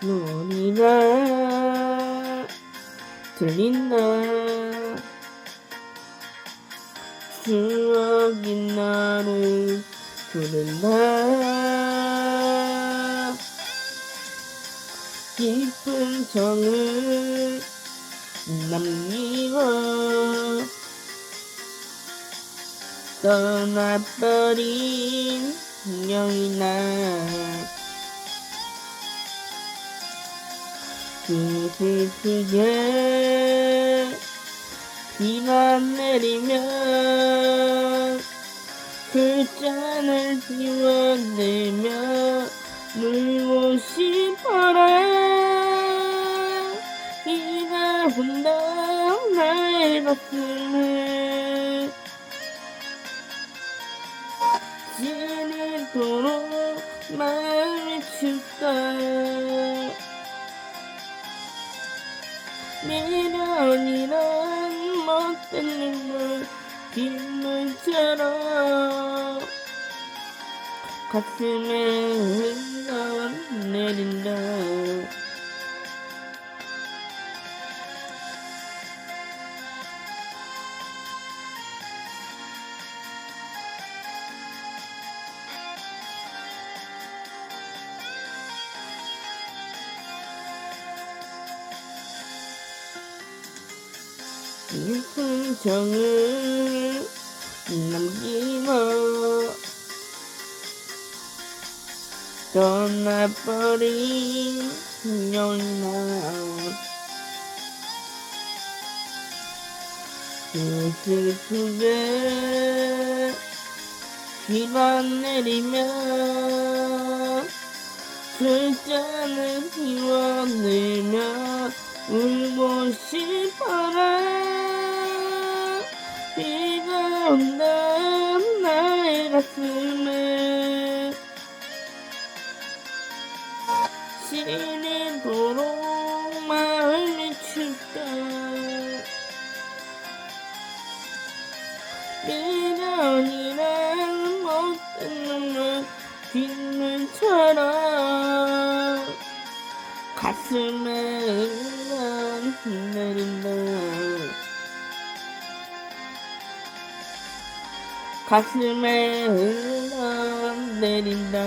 노래가 들린다 추억이 나를 부른다 깊은 정을 남기고 떠나버린 영이 나 그 슬프게 비만 내리면 그 잔을 비워내며 물고 싶어라 이가 혼다 나의 가슴을 지내도록 마음이 춥다 미련이란 못된 눈물 빗물처럼 가슴에 흘러 내린 다 깊은 정을 남기고 떠나버린 영나 그 슬프게 비만 내리면 그 잔을 비워내며 울고 싶어라 비가 온다 나의 가슴에 시리도록 마음이 춥다 미련이란 못된 눈물 빗물처럼 가슴에 가슴에 흘러 내린다